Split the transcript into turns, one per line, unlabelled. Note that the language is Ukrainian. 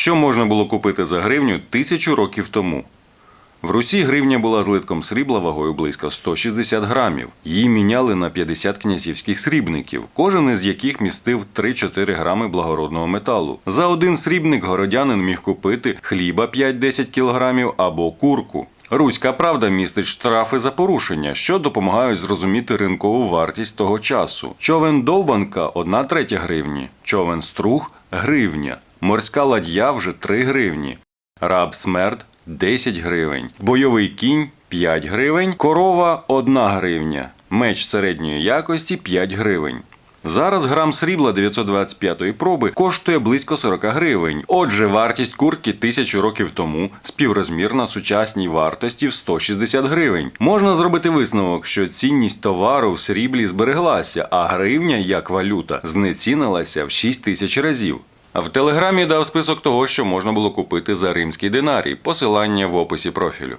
Що можна було купити за гривню тисячу років тому? В Русі гривня була злитком срібла вагою близько 160 грамів. Її міняли на 50 князівських срібників, кожен із яких містив 3-4 грами благородного металу. За один срібник городянин міг купити хліба 5-10 кілограмів або курку. Руська правда містить штрафи за порушення, що допомагають зрозуміти ринкову вартість того часу. Човен довбанка 1 третя гривні, човен струг гривня, морська ладья вже 3 гривні. Раб смерть 10 гривень, бойовий кінь 5 гривень, корова 1 гривня, меч середньої якості 5 гривень. Зараз грам срібла 925-ї проби коштує близько 40 гривень. Отже, вартість куртки тисячу років тому співрозмірна сучасній вартості в 160 гривень. Можна зробити висновок, що цінність товару в сріблі збереглася, а гривня як валюта знецінилася в 6 тисяч разів. В телеграмі дав список того, що можна було купити за римський динарій. Посилання в описі профілю.